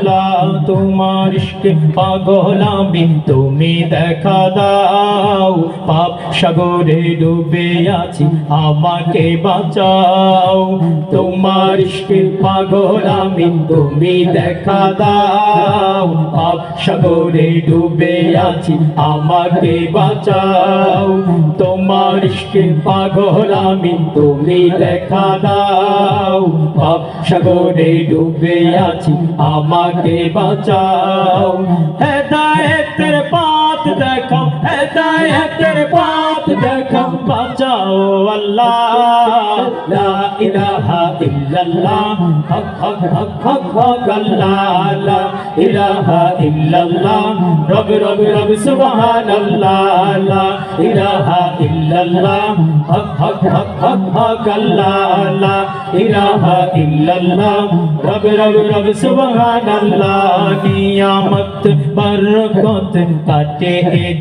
Hello. তোমার পাগল আমি, তুমি দেখা দাও। পাপ সাগরে ডুবে আছি, আমাকে বাঁচাও। তোমার পাগল তুমি দেখা দাও। পাপ সাগরে ডুবে আছি, আমাকে বাঁচাও। তোমার পাগল আমি, তুমি দেখা দাও। পাপ সাগরে ডুবে আছি, আমাকে বাঁচাও। बचाओ हैदायत तेरे बात देखो हैदायत तेरे बात নিয়ামত বরকত কাটে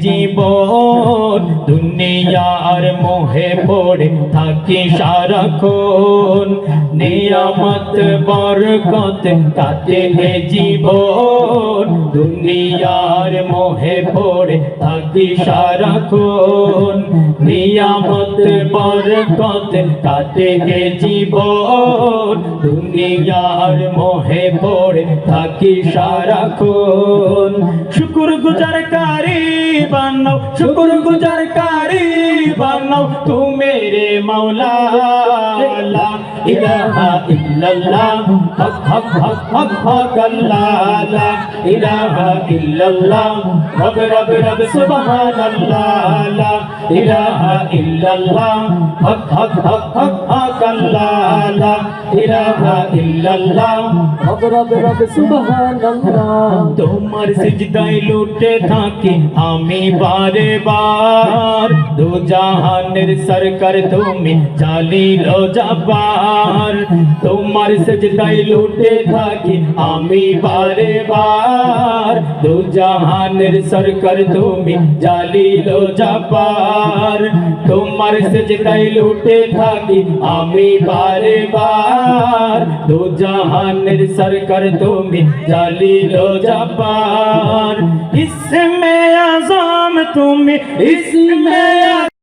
জীবন। দুনিয়ার মোহে পড়ে থাকি সারাক্ষণ। নিয়ামত, বরকত কাটে এ জীবন। দুনিয়ার মোহে পড়ে থাকি সারাক্ষণ। নিয়ামত, বরকত কাটে এ জীবন। দুনিয়ার মোহে পড়ে থাকি সারাক্ষণ। শুকুর গুজার কারি বানাও শুকুর গুজার কারি बनो तू मेरे मौला লা ইলাহা ইল্লাল্লাহ হক হক হক হক হক আল্লাহ লা ইলাহা ইল্লাল্লাহ রব রব রব সুবহানাল্লাহ লা ইলাহা ইল্লাল্লাহ হক হক হক হক হক আল্লাহ লা ইলাহা ইল্লাল্লাহ রব রব রব সুবহানাল্লাহ তোমার সিজদায় লুটে থাকি আমি বারে বার দু জাহানের সরকার তুমি জালিল জব্বার তোমার সিজদায় লুটে থাকি আমি বারে বার দু জাহানের সরকার তুমি জালিল জব্বার তোমার সিজদায় লুটে থাকি আমি বারে বার দু জাহানের সরকার তুমি জালিল জব্বার ইসমে আজম তুমি ইসমে